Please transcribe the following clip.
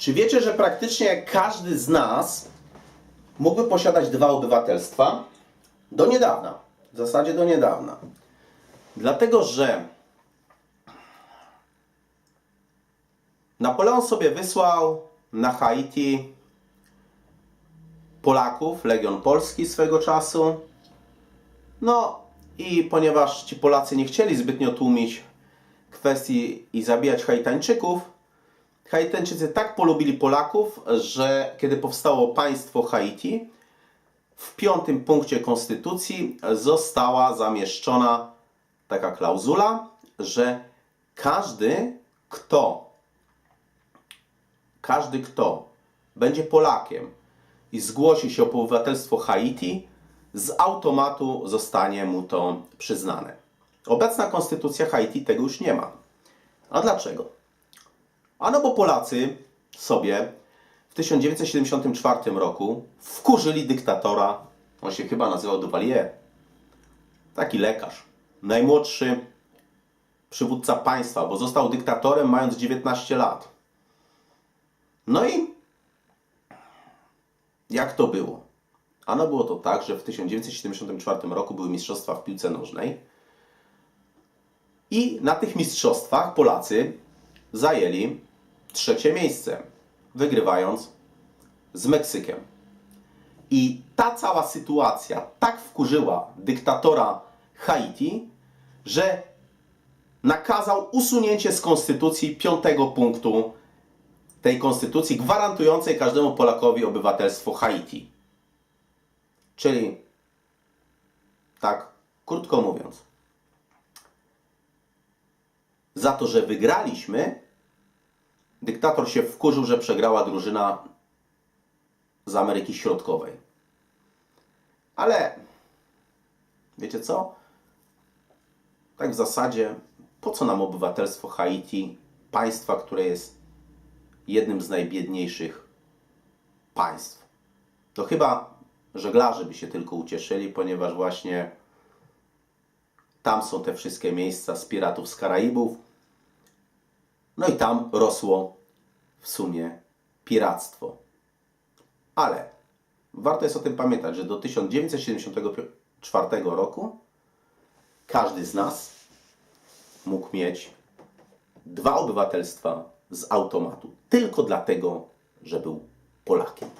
Czy wiecie, że praktycznie każdy z nas mógłby posiadać dwa obywatelstwa? Do niedawna. W zasadzie do niedawna. Dlatego, że Napoleon sobie wysłał na Haiti Polaków, Legion Polski swego czasu. No i ponieważ ci Polacy nie chcieli zbytnio tłumić kwestii i zabijać Haitańczyków, Haitańczycy tak polubili Polaków, że kiedy powstało państwo Haiti, w piątym punkcie konstytucji została zamieszczona taka klauzula, że każdy, kto każdy, kto będzie Polakiem i zgłosi się o obywatelstwo Haiti, z automatu zostanie mu to przyznane. Obecna konstytucja Haiti tego już nie ma. A dlaczego? Ano bo Polacy sobie w 1974 roku wkurzyli dyktatora, on się chyba nazywał Duvalier, taki lekarz, najmłodszy przywódca państwa, bo został dyktatorem mając 19 lat. No i jak to było? Ano było to tak, że w 1974 roku były mistrzostwa w piłce nożnej i na tych mistrzostwach Polacy zajęli trzecie miejsce, wygrywając z Meksykiem. I ta cała sytuacja tak wkurzyła dyktatora Haiti, że nakazał usunięcie z konstytucji piątego punktu tej konstytucji gwarantującej każdemu Polakowi obywatelstwo Haiti. Czyli, tak, krótko mówiąc, za to, że wygraliśmy, dyktator się wkurzył, że przegrała drużyna z Ameryki Środkowej. Ale wiecie co? Tak w zasadzie, po co nam obywatelstwo Haiti, państwa, które jest jednym z najbiedniejszych państw? To chyba żeglarze by się tylko ucieszyli, ponieważ właśnie tam są te wszystkie miejsca z piratów z Karaibów. No i tam rosło w sumie piractwo. Ale warto jest o tym pamiętać, że do 1974 roku każdy z nas mógł mieć dwa obywatelstwa z automatu. Tylko dlatego, że był Polakiem.